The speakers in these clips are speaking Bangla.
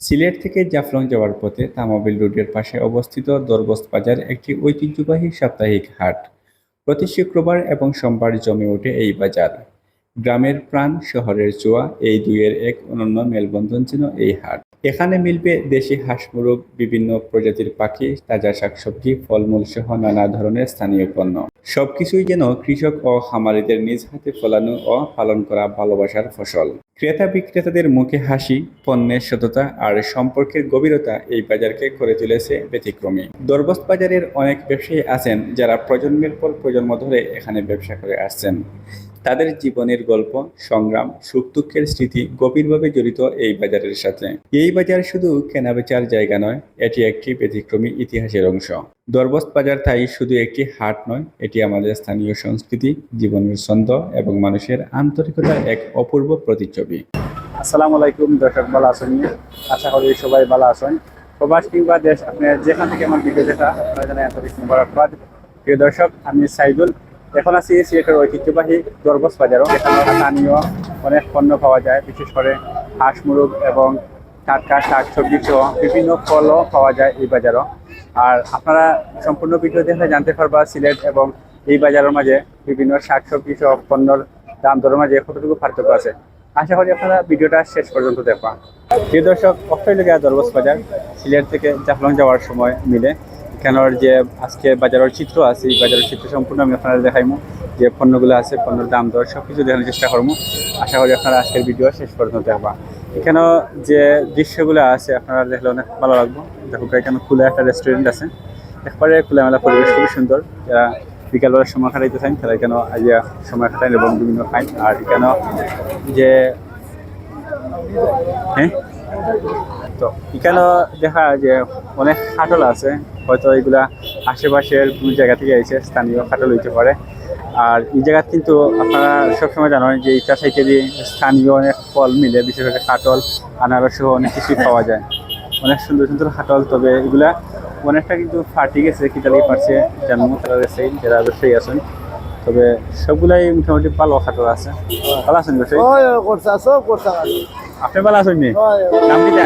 সিলেট থেকে জাফলং যাওয়ার পথে তামাবিল রোডের পাশে অবস্থিত দরবস্ত বাজার একটি ঐতিহ্যবাহী সাপ্তাহিক হাট। প্রতি শুক্রবার এবং সোমবার জমে ওঠে এই বাজার। গ্রামের প্রাণ, শহরের চোয়া এই দুইয়ের এক অনন্য মেলবন্ধন ছিল এই হাট। এখানে মিলবে দেশি হাঁস, মুরগ, বিভিন্ন প্রজাতির পাখি, তাজা শাকসবজি, ফলমূল সহ নানা ধরনের স্থানীয় পণ্য। সবকিছুই যেন কৃষক ও খামারিদের নিজ হাতে ফলানো ও পালন করা ভালোবাসার ফসল। ক্রেতা বিক্রেতাদের মুখে হাসি, পণ্যের সততা আর সম্পর্কের গভীরতা এই বাজারকে করে তুলেছে ব্যতিক্রমী। দরবস্ত বাজারের অনেক ব্যবসায়ী আছেন যারা প্রজন্মের পর প্রজন্ম ধরে এখানে ব্যবসা করে আসছেন। তাদের জীবনের গল্প, সংগ্রাম, সুখ দুঃখের স্মৃতি গভীরভাবে জড়িত এই বাজারের সাথে। এই বাজার শুধু কেনাবেচার জায়গা নয়, এটি একটি ব্যতিক্রমী ইতিহাসের অংশ। দরবস্ত বাজার তাই শুধু একটি হাট নয়, এটি আমাদের স্থানীয় সংস্কৃতি, জীবনের ছন্দ এবং মানুষের আন্তরিকতার এক অপূর্ব প্রতিচ্ছবি। আসসালামু আলাইকুম, দর্শক ভালো আছেন? আশা করি সবাই ভালো আছেন। প্রবাস কিংবা দেশ, আপনি যেখান থেকে আমার ভিডিও দেখা, আপনারা প্রিয় দর্শক, আমি সাইদুল। এখন আছি সিলেটের ঐতিহ্যবাহী দরবস বাজারও। এখানে স্থানীয় অনেক পণ্য পাওয়া যায়, বিশেষ করে হাঁস, মুরগ এবং টাটকা শাক সবজি সহ বিভিন্ন ফলও পাওয়া যায় এই বাজারও। আর আপনারা সম্পূর্ণ ভিডিও দেখলে জানতে পারবা সিলেট এবং এই বাজারের মাঝে বিভিন্ন শাক সবজি সহ পণ্যর দাম দরের মাঝে কতটুকু পার্থক্য আছে। আশা করি আপনারা ভিডিওটা শেষ পর্যন্ত দেখবা। প্রিয় দর্শক অস্ট্রেলিয়া দরবস বাজার, সিলেট থেকে জাফলং যাওয়ার সময় মিলে। এখানের যে আজকে বাজারের চিত্র আছে, এই বাজারের চিত্র সম্পূর্ণ আমি আপনারা দেখাইমু। যে পণ্যগুলো আছে, পণ্যের দাম দর সব কিছু দেখানোর চেষ্টা করব আশা করি আপনারা আজকের ভিডিও শেষ পর্যন্ত দেখবা। এখানে যে দৃশ্যগুলো আছে, আপনারা দেখলে অনেক ভালো লাগবে। দেখো এখানে খোলা একটা রেস্টুরেন্ট আছে। একবারে খোলামেলা পরিবেশ, খুবই সুন্দর। যারা বিকালবেলার সময় কাটাইতে চান, তারা এখানে আইয়া সময় কাটান এবং বিভিন্ন খাই আর এখানে যে হ্যাঁ? তো এখানে দেখা যে অনেক খাটল আছে। হয়তো এগুলা আশেপাশের কোনো জায়গা থেকে এসে স্থানীয় খাটল হইতে পারে। আর এই জায়গা কিন্তু আপনারা সবসময় জানেন যে ইটা দিয়ে স্থানীয় অনেক ফল মিলে বিশেষ করে কাটল আনারস সহ অনেক কিছুই পাওয়া যায়। অনেক সুন্দর সুন্দর খাটল তবে এগুলা অনেকটা কিন্তু ফাটি গেছে কিটা লাগে পারছে জানব তারা গেছে যারা ব্যবসায়ী আছেন। তবে সবগুলাই মোটামুটি ভালো খাটল আছে। ভালো আছেন ব্যবসায়ী? আপনি ভালো আছেন নি? নাম কিটা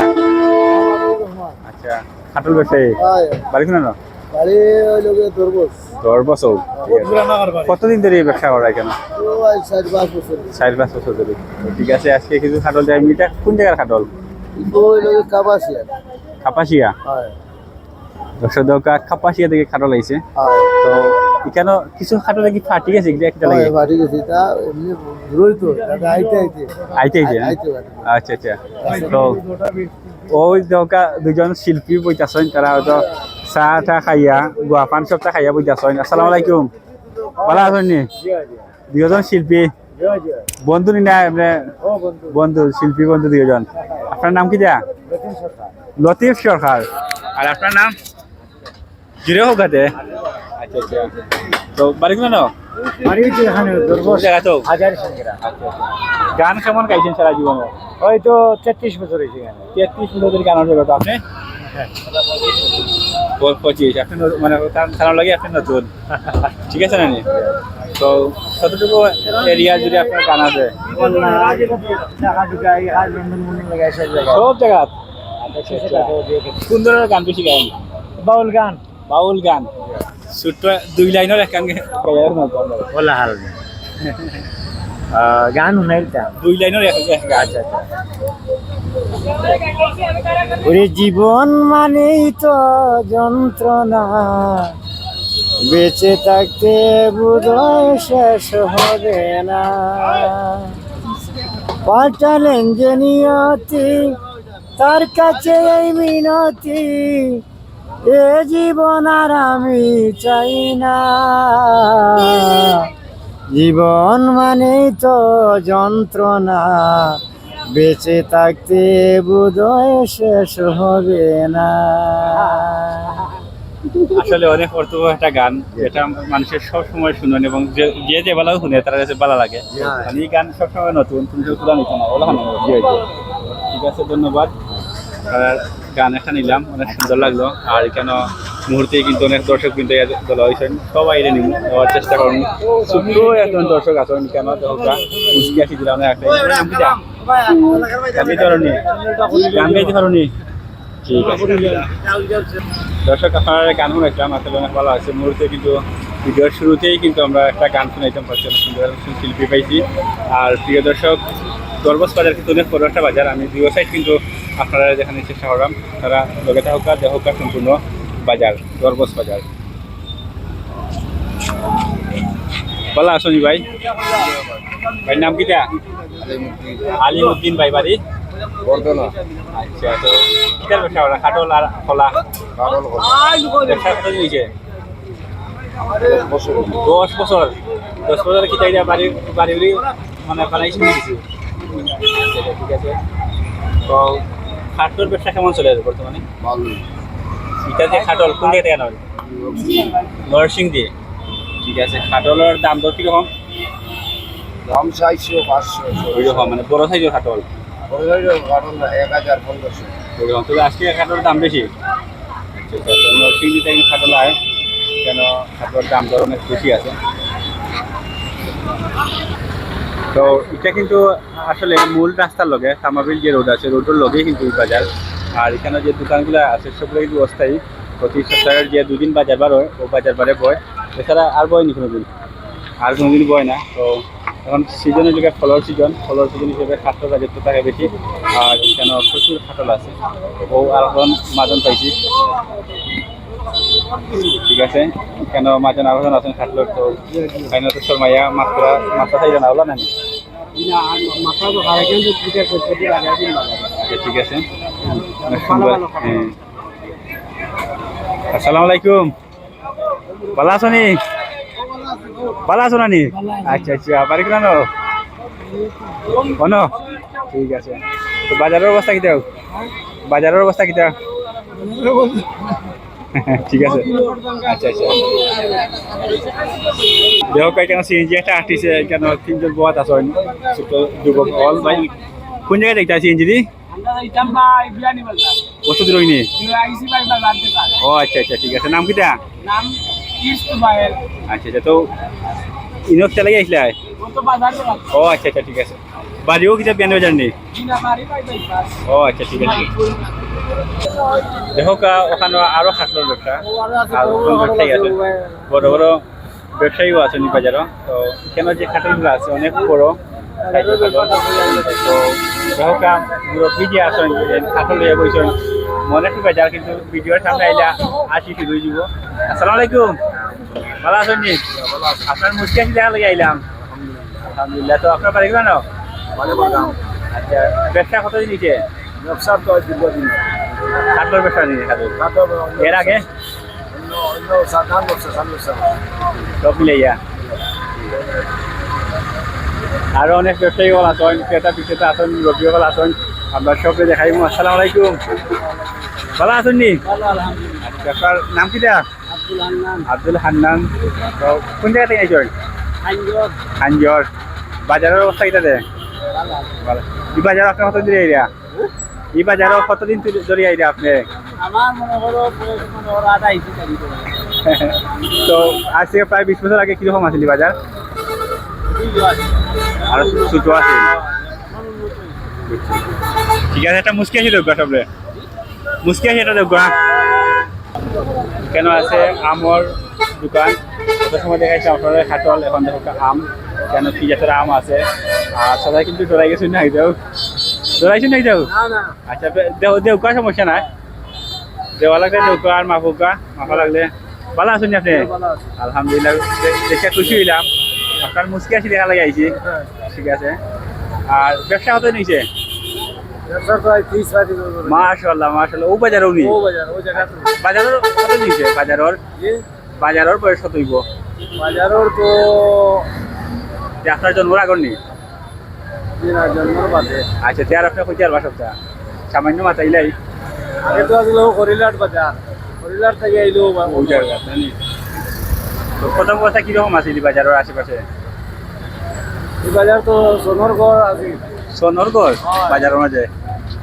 আচ্ছা খাটল ব্যবসায়ী? বাড়ি শুনে না গাড়ি লোকে কতদিন ধরে এই ব্যবসা করা কেন? চার পাঁচ বছর। চার পাঁচ বছর ধরে। ঠিক আছে আজকে কিছু খাটল যাই মিটা কোন জায়গার খাটল? কাপাসিয়া। হয়। দর্শক দরকার কাপাসিয়া থেকে খাটল আইছে। তো এখানে কিছু খাটল কি ফাটি গেছে? কি একটা লাগে? বাড়ি গেছি। তা এমনি রই তো। আইতে আইতে। আইতে আইতে হ্যাঁ? আচ্ছা আচ্ছা। তো ওই দরকার দুজন শিল্পী বইতাছেন তারা হয়তো চাহ টা খাইয়া গুয়া পান সবটা খাইয়া বইতাছেন আসসালামু আলাইকুম। ভালো আছেন নি? দুজন শিল্পী? বন্ধু নি না এমনি বন্ধু, শিল্পী বন্ধু দুজন আপনার নাম কি যা লতিফ সরকার। আর আপনার নাম? জুড়ে হোক আচ্ছা আচ্ছা তো বাড়ি কোন গান কেমন গাইছেন সারা জীবনে? ওই তো তেত্রিশ বছর হয়েছে এখানে তেত্রিশ বছর গান হচ্ছে কত আপনি? পঁচিশ। আপনি মানে খারাপ লাগে আপনি নতুন ঠিক আছে না তো কতটুকু এরিয়া যদি আপনার গান আছে? সব সব জায়গা। কোন ধরনের গান বেশি গান বাউল গান। বাউল গান। ছোট্ট দুই লাইনের এক গান গাইয়ার মতো বলা হাল গান শুনাইতাম দুই লাইনের আচ্ছা আচ্ছা। ওরে জীবন মানেই তো যন্ত্রণা। বেঁচে থাকতে বোধহয় শেষ হবে না। পাঠালেন যে নিয়তি তার কাছে এই মিনতি। এ জীবন আর আমি চাই না। জীবন মানেই তো যন্ত্রণা। বেঁচে থাকতে বোধহয় শেষ হবে না। আসলে অনেক অর্থ একটা গান যেটা মানুষের সব সময় শুনেন এবং যে যে বেলাও শুনে তার কাছে ভালো লাগে। মানে এই গান সবসময় নতুন তুমি তো পুরান নিত না ঠিক আছে ধন্যবাদ। আর গান একটা নিলাম, অনেক সুন্দর লাগল। আর এখানে মুহূর্তে কিন্তু অনেক দর্শক কিন্তু সবাই এটা নিব, নেওয়ার চেষ্টা করুন। ছোট্ট একজন দর্শক আছেন, কেন উস্কি আসি দিলাম একটা। নি নি ঠিক আছে। দর্শক, আপনারা গান শুনাইছিলাম আসলে অনেক ভালো আছে। মুহূর্তে কিন্তু ভিডিওর শুরুতেই কিন্তু আমরা একটা গান শুনাইতাম সুন্দর শিল্পী পাইছি। আর প্রিয় দর্শক দরবস বাজার কিন্তু অনেক বড় একটা বাজার। আমি দুই সাইড কিন্তু আপনারা যেখানে চেষ্টা করলাম তারা লগে থাকা দেহকা সম্পূর্ণ বাজার দরবস বাজার। ভালো আসনি ভাই। ভাই নাম কিটা আলিমুদ্দিন ভাই বাড়ি বর্ধনা। আচ্ছা তো কিটার ব্যবসা ওরা খাটল আর খোলা? ব্যবসা কত নিয়েছে দশ বছর। দশ বছর। কি বাড়ি বাড়ি মানে বানাইছি ঠিক আছে। তো খাটল ব্যবসা কেমন চলে আছে বর্তমানে? ভালো। এটা যে খাটল কোন থেকে আনা নরসিং দিয়ে। ঠিক আছে খাটলের দাম দর কীরকম? দাম চাইছো পাঁচশো ওই রকম মানে বড় সাইজের খাটল? কারণ এক হাজার পনেরোশো। ওই রকম তবে আজকে খাটলের দাম বেশি। নরসিং দিতে খাটল আয়। কেন খাটলের দাম দর অনেক বেশি আছে? তো এটা কিন্তু আসলে মূল রাস্তার লগে সামাবিল যে রোড আছে, রোডের লগে কিন্তু এই বাজার। আর এখানে যে দোকানগুলো আছে সবগুলো কিন্তু অস্থায়ী। প্রতি সপ্তাহের যে দুদিন বাজার বার হয়, ও বাজার বারে বয়। এছাড়া আর বয়নি কোনো দিন আর কোনো দিন বয় না। তো এখন সিজনের যুগে ফলর সিজন ফলর সিজন হিসেবে বাজার তো থাকে বেশি। আর এখানে প্রচুর খাটল আছে। ও আর এখন মাজন পাইছি। ঠিক আছে? কেন মাজন আরোজন আছেন খাটলোর তো কাইনা তো শর্মাইয়া মাত্রা মাত্রা চাই জানা হলো না নি? ঠিক আছে। আসসালামু আলাইকুম। ভালো আছো নি? ভালো আছো না নি আচ্ছা আচ্ছা বাড়ি কেন অন ঠিক আছে। তো বাজারের অবস্থা কিটা বাজারের অবস্থা কিটা ঠিক আছে। আচ্ছা আচ্ছা। দেহ কয় কেন সিএনজি একটা আটিছে কেন তিনজন বোয়াত আছে ছোট যুবক, অল ভাই, কোন জায়গায় দেখতে আইসি ভাই বাজার থেকে ও আচ্ছা আচ্ছা ঠিক আছে। নাম কিটা আচ্ছা আচ্ছা তো ইনক চালাই আসলে ও আচ্ছা আচ্ছা ঠিক আছে। বাড়িও কিটা বিয়ানি বাজার নেই? ও আচ্ছা ঠিক আছে। দেখো কা ওখানে আরও খাটলোর ব্যবসা। আর ব্যবসায়ী আছে বড়। বড় ব্যবসায়ীও আছে নি বাজারও। তো কেন যে খাটলগুলো আছে অনেক বড় তো দেখো মুরব্বী যে আসেন খাটল লইয়া বইছেন মনে কি বাজার কিন্তু ভিডিওর সামনে আইলা আসি শুরু যাব। আসসালামু আলাইকুম। ভালো আছেন নি? আপনার আসি দেখা লাগে আইলাম। আলহামদুলিল্লাহ। তো আপনার বাড়ি কেন আচ্ছা ব্যবসা কত দিয়েছে ব্যবসার তো দীর্ঘদিন। কাঠলোর ব্যবসা নিয়ে খাবে এর আগে? অন্য ব্যবসা ব্যবসা সব মিলে ইয়া অনেক ব্যবসায়ী বল আছেন ক্রেতা বিক্রেতা আছেন রবি বল আছেন। আমরা সবকে দেখাইব আসসালামু আলাইকুম। ভালো আছেন নি? আচ্ছা, আপনার নাম কি দেয়া আব্দুল হান্নান। কোন জায়গা থেকে আইছেন আইনজর বাজারের অবস্থা কিটা দে ভালো বাজার আপনার কত দিন এরিয়া এই বাজারও কতদিন ধরে আইডিয়া আপনি? আমার মনে মনে আইসি তো আজ থেকে প্রায় বিশ বছর আগে কীরকম আছিল বাজার? আর ছোট আছে? ঠিক আছে একটা মুসকি আছে দেখবা সবরে মুসকি আছে এটা দেখবা কেন আছে? আমর দোকান। কত সময় দেখাইছে আপনার খাটল এখন দেখো আম। কেন কি জাতের আম আছে? আর সবাই কিন্তু ডরাই গেছে না যাও ডরাইছে না যাও না না। আচ্ছা বে- দেও দেউকা সমস্যা নাই। দেওয়া লাগলে দেউকা আর মাফুকা মাফা লাগলে। ভালো আছেন আপনি? আছে। আলহামদুলিল্লাহ দেখে খুশি হইলাম। আপনার মুসকি আসি দেখা লাগে আইছি ঠিক আছে। আর ব্যবসা পঁয়ত্রিশ বছর মাশাল্লাহ মাশাল্লাহ ও বাজারও নি? বাজারের কত নিয়েছে বাজারের? বাজারের বয়স কত হইব? বাজারের তো আপনার জন্মর আগর নি দিন আর জন্মর বাদে আচ্ছা তে আর আপনার কইতে আর বাসবটা সামান্য মাথা ইলাই। আগে তো আসলে হরিলাট বাজার হরিলাট থেকে আইলো তো প্রথম কথা কীরকম আছে বাজারের আশেপাশে? এই বাজার তো সোনরগড় আছে। হয়। বাজারের মাঝে?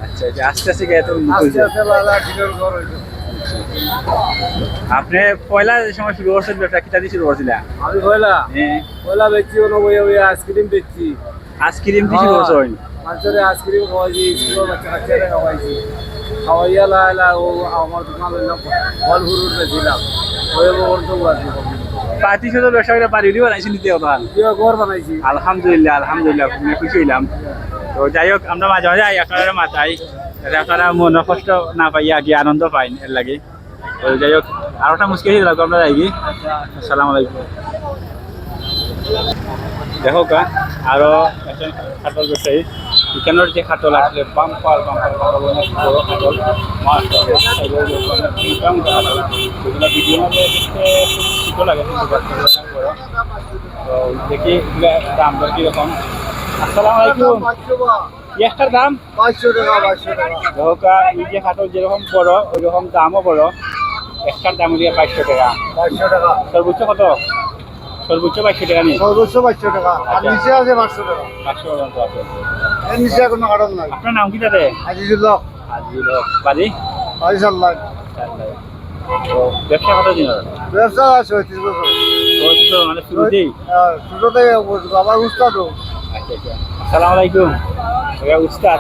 আচ্ছা আচ্ছা আস্তে আস্তে গিয়ে তো উন্নত আস্তে হয়েছে। আস্তে বাজার টিনের ঘর হইল। আপনি পয়লা সময় শুরু করছেন ব্যবসা কিতা দিয়ে শুরু করছিলেন? আমি কইলা হ্যাঁ। কইলা বেচছি বইয়া আইসক্রিম বেচছি। আইসক্রিম দিয়ে শুরু করছেন মানুষের আইসক্রিম খাওয়াইছি স্কুলের বাচ্চা কাচ্চারা খাওয়াইছি। খাওয়াইয়া লাইলা ও আমার দোকান হইলাম ফল ফুরুট দিলাম। ওই ওর তো আছে পাতি শুধু ব্যবসায়ীরা বাড়ি বানাইছি নিতে ভালো কিবা ঘর বানাইছি। আলহামদুলিল্লাহ আলহামদুলিল্লাহ খুবই খুশি হইলাম। তো যাই হোক আমরা মাঝে মাঝে আই আপনারা মাথায়। যাতে আপনারা মন কষ্ট না পাইয়া কি আনন্দ পাইন এর লাগে। তো যাই হোক আর একটা মুশকিল হয়ে লাগবে আমরা যাই আসসালামু আলাইকুম। দেখো কা আরও একজন খাটল ব্যবসায়ী এখানের যে খাটল আসলে বাম্পার বাম্পার খাটল অনেক বড় খাটল? মাছ খাটল এগুলো ভিডিও মধ্যে দেখতে ছোটো লাগে তো দেখি এগুলা দাম দর কীরকম। আসসালামু আলাইকুম। একটার দাম? পাঁচশো টাকা পাঁচশো টাকা ধোকা এই যে খাটল যেরকম বড় ওই রকম দামও বড়। একটার দাম দিয়ে পাঁচশো টাকা। পাঁচশো টাকা। সর্বোচ্চ কত? সর্বোচ্চ পাঁচশো টাকা নিয়ে সর্বোচ্চ পাঁচশো টাকা। আর নিচে আছে পাঁচশো টাকা। পাঁচশো পর্যন্ত আছে। এর নিচে কোনো কারণ নাই। আপনার নাম কি দাদা? আজিজুল্লাহ আজিল হক। বাড়ি? আজিজাল্লাহ তো ব্যবসা কত দিন ব্যবসা আছে পঁয়ত্রিশ বছর। মানে শুরুতেই ছোট বাবার উস্তাদও আচ্ছা আচ্ছা। আসসালামু আলাইকুম। উস্তাদ।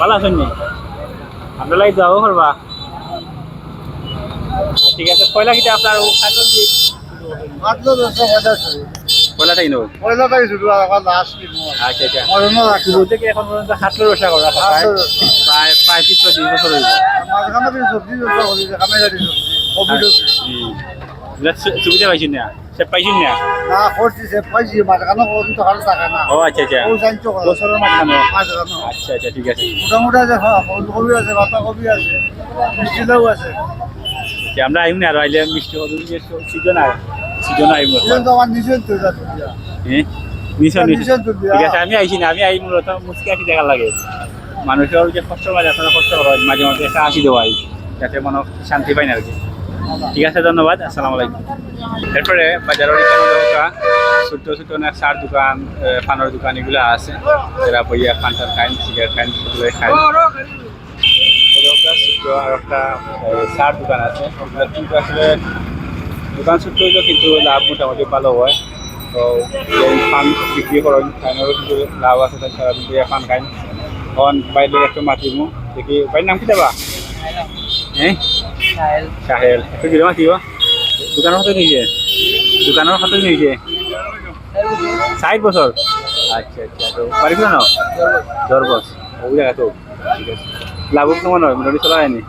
ভালো আছেন নি? আমরা লাই যাব করবা। ঠিক আছে পয়লা কিটা আপনার খাটল মাত্র ব্যবসা পয়সা শুরু পয়লা থেকে শুরু আর লাস্ট কি আচ্ছা আচ্ছা। মরণ রাখছি শুরু থেকে এখন পর্যন্ত করা প্রায়। প্রায় চল্লিশ বছর মাঝখানে তুমি সবজি করি সবজি সুবিধা পাইছেন না? সে পাইছেন না? না করছি সে পাইছি। মাঝখানে কিন্তু ভালো টাকা না। ও আচ্ছা আচ্ছা। ও জানছো বছরের মাঝখানে? মাঝখানে। আচ্ছা আচ্ছা ঠিক আছে। মোটামুটি আছে হ্যাঁ ফুলকপি আছে বাঁধাকপি আছে মিষ্টি আছে। আমরা আইম না আর আইলে মিষ্টি সিজন আর। সিজন আইম সিজন তো আমার নিচে তো যাচ্ছে নিশ্চয় নিশ্চয় নিশ্চয়। তো দিয়া। ঠিক আছে আমি আইছি না? আমি আই মূলত মুসকে আসি দেখা লাগে। মানুষের যে কষ্ট পায় আপনারা কষ্ট হয়। মাঝে মাঝে একটা আসি দেওয়া হয়। যাতে মনে শান্তি পায় না আর কি। ঠিক আছে ধন্যবাদ। আসসালামু আলাইকুম। এরপরে বাজারের এখানে দেখা ছোট ছোট অনেক সার দোকান পানের দোকান এগুলো আছে। যারা বইয়া পান টান খায় সিগারেট খায় সেগুলো ছোট্ট আর একটা সার দোকান আছে। আসলে দোকান ছোট্ট হইলেও কিন্তু লাভ মোটামুটি ভালো হয়। তো পান বিক্রি করেন ফাইনেরও কিন্তু লাভ আছে তাছাড়া কিন্তু এই পান খাইন তখন বাইরে একটু মাতিমু দেখি বাইরের নাম কি দেবা হ্যাঁ? সাহেল। একটু দিলে মাতিব দোকানের কত নিয়েছে দোকানের কত নিয়েছে ষাট বছর? আচ্ছা আচ্ছা তো বাড়ি কোথায় নাও? দরবস ওই জায়গা তো ঠিক আছে। লাভ কেমন হয় মোটামুটি চলা হয়নি।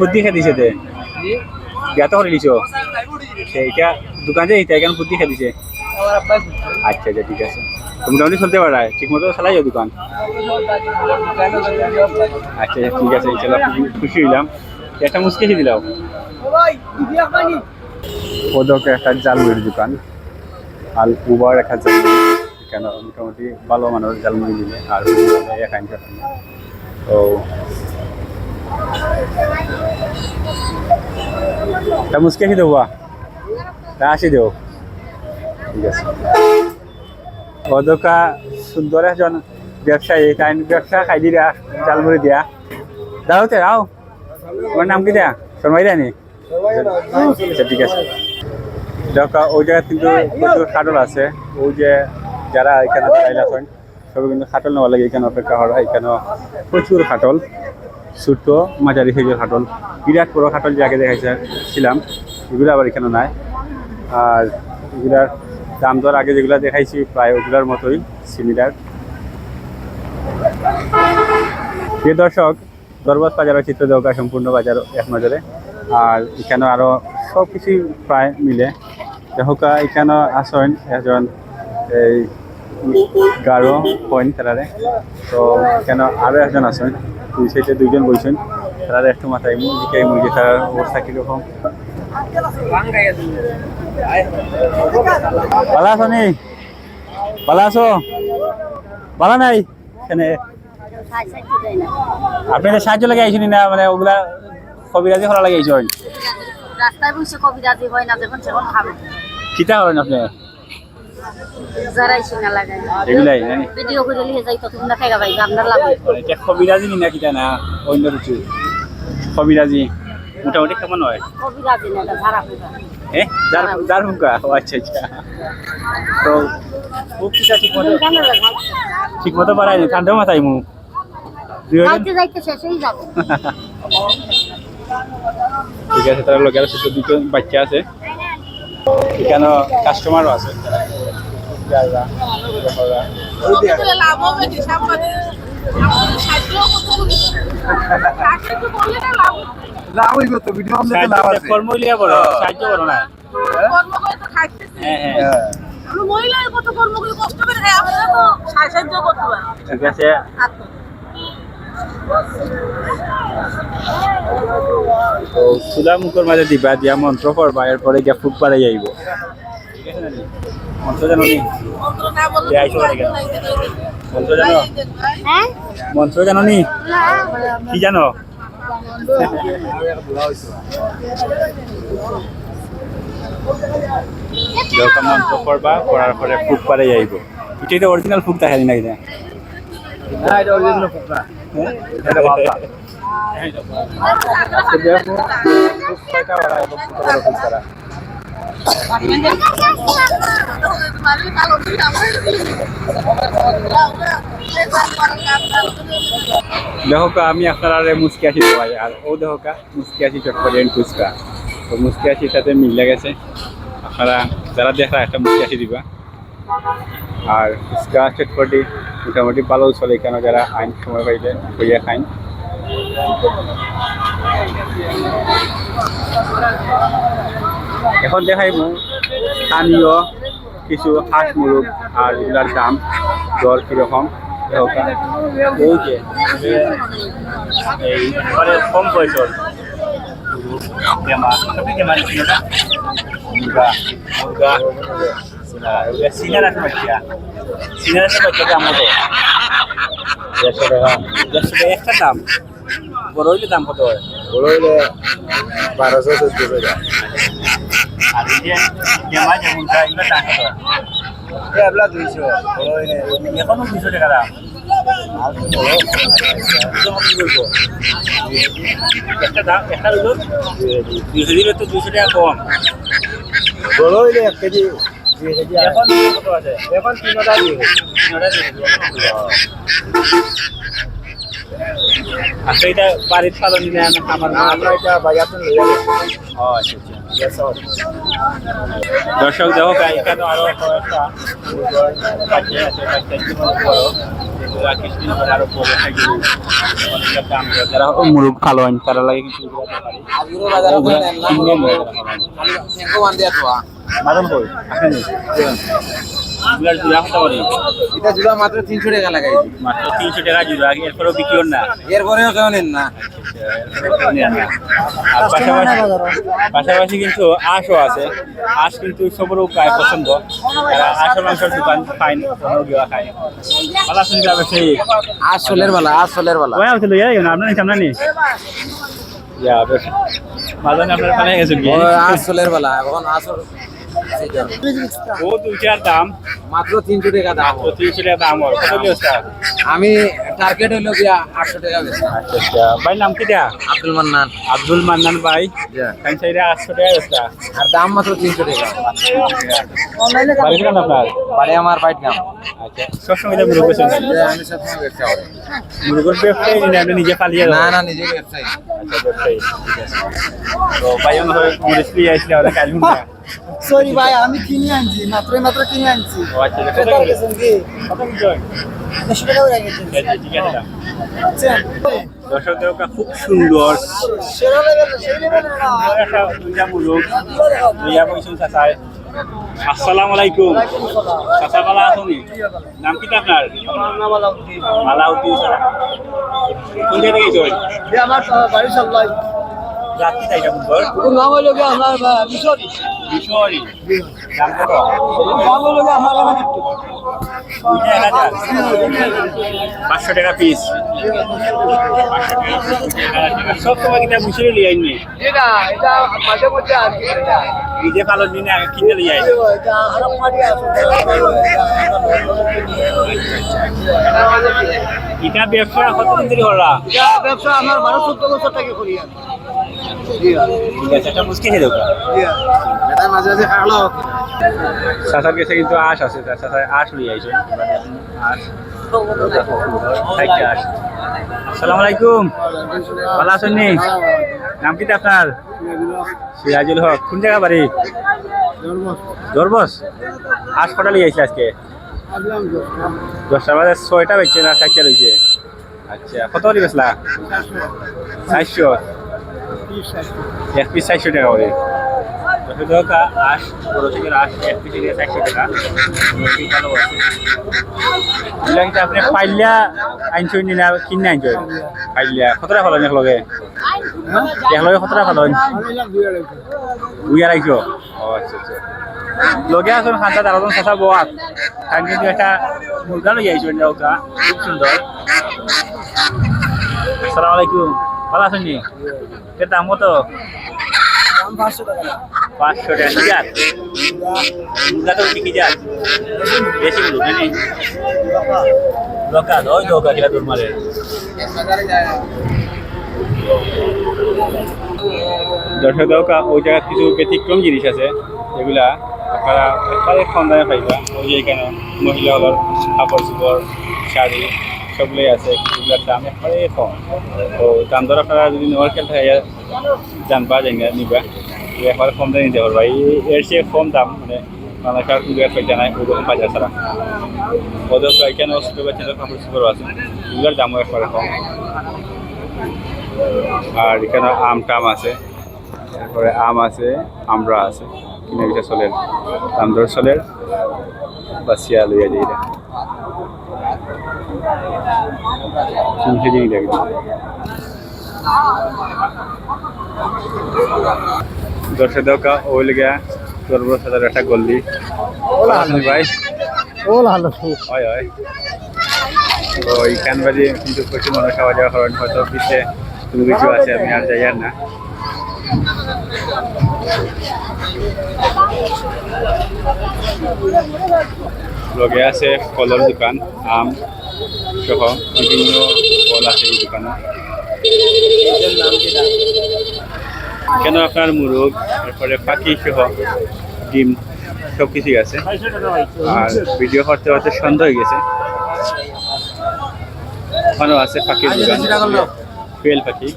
বুদ্ধি খেয়ে দিছে তে জ্ঞাত করে দিছ সেইটা দোকান যে এইটা এখানে বুদ্ধি খেয়ে দিছে আচ্ছা আচ্ছা ঠিক আছে। মোটামুটি চলতে পারায় ঠিক মতো চালাই যাও দোকান। আচ্ছা আচ্ছা ঠিক আছে চলো খুশি- হইলাম। একটা মুসকে দিলাম ওদকে একটা জালমুড়ির দোকান। আর উবার একটা জালমুড়ি। কেন, মোটামুটি ভালো মানুষ জালমুড়ি দিলে, আর তো তা মুসকে কি দেবো আসি দেব ঠিক আছে। ওদকা সুন্দর একজন ব্যবসায়ী, তাই ব্যবসা খাই দিয়া জালমুড়ি দিয়া। দাও তে আও তোমার নাম কি দেয়া শর্মাই দেয়নি আচ্ছা ঠিক আছে। দেখা, ওই জায়গায় কিন্তু প্রচুর খাটল আছে। ওই যে যারা এখানে দাঁড়াইলে আছেন, সবাই কিন্তু খাটল নেওয়া লাগে, এখানে অপেক্ষা করা এখানে প্রচুর খাটল। ছোট মাঝারি সাইজের খাটল, বিরাট বড় খাটল যে আগে দেখাইছিলাম, এগুলো আবার এখানে নাই। আর এগুলার দাম দর আগে যেগুলো দেখাইছি, প্রায় ওগুলার মতোই সিমিলার প্রিয় দর্শক দরবাজ বাজারের চিত্র দেওয়া সম্পূর্ণ বাজার এক নজরে। আর এখানে আরও সব কিছুই প্রায় মিলে। দেখা এখানে আসেন একজন এই গারো পয়েন্ট তারারে তো এখানে আরও একজন আছেন দুই সাইডে দুইজন বইছেন তারা একটু মাথায় মুরগি মুরগি তার অবস্থা কীরকম? ভালো আছো নি? ভালো আছো? ভালো নাই? এখানে। আপনি তো সাহায্য লাগে আইসেনি না মানে ওগুলা কবিরাজি করা লাগে আইসেন রাস্তায় বসে কবিরাজি হয় না যখন সেখন খাবে। কিতা করেন আপনি? যারাই সিঙ্গা লাগায় এগুলাই জানি ভিডিও করে লিয়ে যাই ততক্ষণ না খাইগা আপনার লাভ মানে এটা কবিরাজি নি না না অন্য কিছু। কবিরাজি মোটামুটি কেমন হয়? কবিরাজি না এটা ঝাড়া ফুকা। হ্যাঁ যার যার মুখা ও আচ্ছা আচ্ছা। তো খুব ঠিক মতো ঠিক মতো ঠান্ডা মাথায় মুখ। যাইতে শেষ হয়ে যাবে। ঠিক আছে তারা লোকের দুটো বাচ্চা আছে। এখানে কাস্টমারও আছে। লাভ হবে কি? সাংবাদিক সাহায্য করতে করলে না লাভ লাভ হইব তো ভিডিও লাভ আছে। কর্ম লিয়া বড় সাহায্য করো না? কর্ম করে তো খাইতেছি। হ্যাঁ হ্যাঁ। মহিলার কত কর্ম করে কষ্ট করে খাই আমরা তো সাহায্য করতে পারি ঠিক আছে। তো সুদা মুখের মাঝে দিবা দিয়া মন্ত্র পড়বা এরপরে গিয়া ফুক পাড়াই আইব মন্ত্র জানো নি? মন্ত্র না জানো? মন্ত্র জানো নি? কি জানো? যখন মন্ত্র পড়বা পড়ার পরে ফুক পাড়াই আইব এটাই তো অরিজিনাল ফুক দেখালি নাকি না না। এটা অরিজিনাল এটা বাবা দেখো ফুক কয়টা কত ফুক তারা দেখো, আমি আপনার আরে মুসকি আছি সবাই আর ও দেখো মুসকি আছি চটপটি ফুচকা। তো মুসকি আছির সাথে মিলে গেছে আপনারা যারা দেখা একটা মুসকি আছি দিবা। আর ফুচকা চটপটি মোটামুটি ভালো চলে এখানে যারা আইন সময় পাইলে হইয়া খাইন। এখন দেখাইব স্থানীয় কিছু হাঁস মুরগ আর এগুলার দাম, দর কীরকম? এই মানে কম বয়সর সিনার বাচ্চা সিনার বাচ্চা দাম কত দেড়শো টাকা। দেড়শো টাকা দাম? বড় দাম কত হয়? বারোশো চোদ্দশো হয় দুইশো এখনও দুশো টাকা দাম একটা দাম একটা হলো দুশো দিলে তো দুশো টাকা কম বড় হইলে এক কেজি এখন কত আছে। এখন তিনটা দিয়ে তিনটা দিয়ে আচ্ছা এটা বাড়ির পালন নিলে আমার আমরা এটা বাজার থেকে গেছি ও আচ্ছা আচ্ছা। দর্শক দেখো এখানে আরও কয়েকটা। যারা মুরগ ভালো তারা লাগে কিন্তু কই জোড়া কত করে? এটা জুড়া মাত্র তিনশো টাকা লাগাইছি মাত্র তিনশো টাকা জোড়া এরপরেও বিক্রি হন না? এরপরেও কেউ নেন না। আর পাশাপাশি পাশাপাশি কিন্তু আঁশও আছে। আঁশ কিন্তু সবরও প্রায় পছন্দ। আঁশের মাংসের দোকান খায় ভালো আছেন যাবে সেই আজ সোলের বেলা আজ সোলের বেলা। ওই আছে লইয়া যাবেন আপনার সামনে নি ইয়া বেশ। ভালো আপনার গেছে আজ বেলা এখন আসর ও দুইটার দাম। মাত্র তিনশো টাকা দাম তিনশো টাকা দাম আমি টার্গেট হলো গিয়া আটশো টাকা আচ্ছা আচ্ছা। ভাই নাম কি দিয়া? আব্দুল মান্নান। আব্দুল মান্নান ভাই। আটশো টাকা আর দাম মাত্র তিনশো টাকা। বাড়ি কেন আপনার? বাড়ি আমার বাইট আচ্ছা। সবসময় তো মুরগ বেচেন আমি সবসময় ব্যবসা করি। মুরগের ব্যবসায়ী না আপনি নিজে পালিয়ে না না নিজে ব্যবসায়ী। আচ্ছা ব্যবসায়ী। তো হয়ে আসলে ওরা সরি ভাই আমি কিনে আনছি মাত্র মাত্র কিনে আনছি। ও আচ্ছা কত করে কত করে দেড়শো টাকা হয়ে গেছে ঠিক আছে দাম দর্শক দেবকা খুব সুন্দর। সেরা লেভেল সেই লেভেল না। একটা দুইটা মুরগ দুইয়া পয়সা চাচাই আসসালামু আলাইকুম। চাচা ভালো আছেন? নাম কি আপনার? মালাউদ্দিন স্যার। কোন জায়গায় গেছেন আমার বাড়ি সাল্লাই। রাত্রি চাইটা নাম হলো কি? আমার মিশরি পাঁচশো টাকা পিস সব সময় কিনা বুঝে আইনি নিজে ভালো দিনে আগে কিনে লিয়ে আইনি এটা ব্যবসা কত দিন ধরে হলা ব্যবসা আমার বারো চোদ্দ বছর থেকে করি নাম কি আপনার? সিরাজুল হক। কোন জায়গা বাড়ি? দরবস আশ কটা আজকে? দশটা বাজে ছয়টা বেচছে না, চারটা রয়েছে আচ্ছা কত বেচলা? চারশো। এক পিস চারশো টাকা করে। দশ টাকা আশ বড় থেকে আশ এক পিস থেকে চারশো টাকা। মোটামুটি ভালো আছে এগুলো আপনি পাইলিয়া আনছো নিনা কিনে আনছো পাইলিয়া কত টাকা ফলন একলগে একলগে কত টাকা দুই আড়াইশো ও আচ্ছা আচ্ছা। লগে আসুন খান্তা দারোজন চাষা বোয়াত খান কিন্তু একটা মুরগা লই আইছো খুব সুন্দর আলাইকুম ভালো আছেন নি এর কত পাঁচশো টাকা তো কি জাত বেশি বলুন ওই মারে দর্শক ওই কিছু ব্যতিক্রম জিনিস আছে যেগুলা আপনারা দামে পাইবা ওই যে এখানে মহিলা হলার কাপড় চোপড় শাড়ি সবগুলোই আছে কিছুগুলোর দাম একবারে কম। তো দাম দর আপনারা যদি নেওয়ার খেয়াল থাকে জানবা জানি না নিবা। একবারে কম দামে নিতে পারবা। এর চেয়ে কম দাম মানে বাংলাদেশের উদয় পয়সা নাই ওই রকম ছাড়া। ওদের এখানে ছোটো বাচ্চাদের কাপড় চোপড় আছে। এগুলোর দামও একবারে কম। আর এখানে আম টাম আছে তারপরে আম আছে আমরা আছে, কিনে বিটা চলের। দাম দর চলের বাসিয়া লইয়া যাই সাদার একটা গল্লি ভাই ওলা হলো হয় হয় তো এইখান বাজে কিন্তু প্রচুর মানুষ আওয়া যাওয়া করেন হয়তো পিছিয়ে কোনো কিছু আছে আমি আর যাই আর না লগে আছে ফলের দোকান আম সহ বিভিন্ন ফল আছে এই দোকানে। কেন আপনার মুরগ তারপরে পাখি সহ ডিম সব কিছুই আছে। আর ভিডিও করতে করতে সন্ধ্যা হয়ে গেছে। ওখানেও আছে পাখির দোকান। কোয়েল পাখি।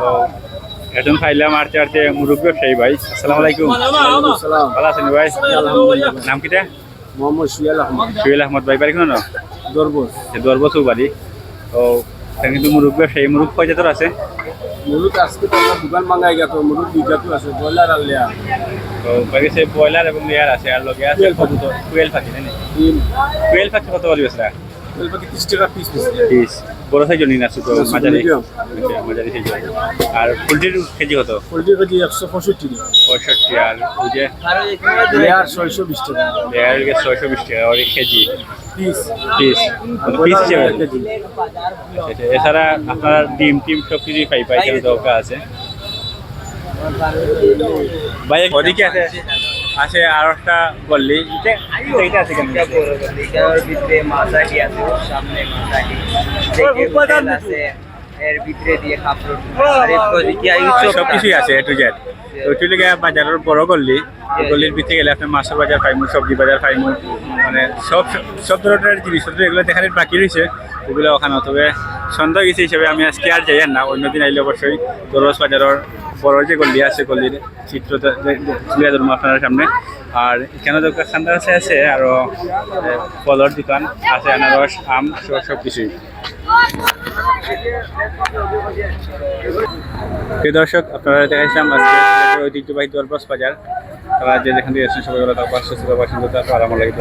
তো এখন খাইলাম আরতে আরতে মুরুব ব্যবসায়ী ভাই। আসসালামু আলাইকুম। ভালো আছেন ভাই? নাম কিটা? মোহাম্মদ সুয়াল আহমদ। সুহেল আহমদ ভাই বাড়ি কোনো দরবস। দর বছর বাড়ি তো কিন্তু মুরুব ব্যবসায়ী মুরুব কয় জাতের আছে? মুলুক আজকে তো আমার দোকান ভাঙাই গেছে মুলুক দুইটাতো আছে ব্রয়লার আর লেয়ার। তো বাকি সে ব্রয়লার এবং লেয়ার আছে আর লগে আছে। কোয়েল পাখি। নাকি? তিন। কোয়েল পাখি কত বলি বেসরা পিস বড় সাইজ নিন আছে তো মাঝারি। আচ্ছা, মাঝারি সাইজ আর পোলট্রির কেজি কত? পোলট্রি কেজি একশো পঁয়ষট্টি পঁয়ষট্টি আর ওই যে লেয়ার ছয়শো বিশ টাকা। লেয়ার ছয়শো বিশ টাকা আর কেজি? পিস পিস পিস হিসেবে? এছাড়া আপনার ডিম টিম সব কিছুই পাই পাই দরকার আছে। ভাই ওদিকে আছে। আছে আর একটা বললি এটা এটা আছে কেন এটার ভিতরে মাছাটি আছে সামনে মাছাটি আছে এর ভিতরে দিয়ে এ টু জেড বাজারের বড় গল্লি ওই গল্লির ভিতরে গেলে আপনার মাছের বাজার পাইমু সবজি বাজার পাইমু মানে সব সব ধরনের জিনিসপত্র এগুলো দেখার বাকি রয়েছে। ওগুলো ওখানে, তবে সন্ধ্যা গেছে হিসেবে আমি আজকে আর যাই না অন্যদিন আইলে অবশ্যই দরজ বাজারের বড় যে গল্লি আছে দে- দে- তুলে ধরবো আপনার সামনে। আর এখানে দোকান খান্দা আছে আছে, আরও ফলের দোকান আছে, আনারস, আম, সব কিছুই। দর্শক, আপনারা দেখাইছিলাম আজকে ঐতিহ্যবাহী দরবাস বাজার। তারা যে যেখান থেকে এসেছেন, সবাই ভালো থাকব সুস্থ থাকব সুন্দর থাকব আর লাগে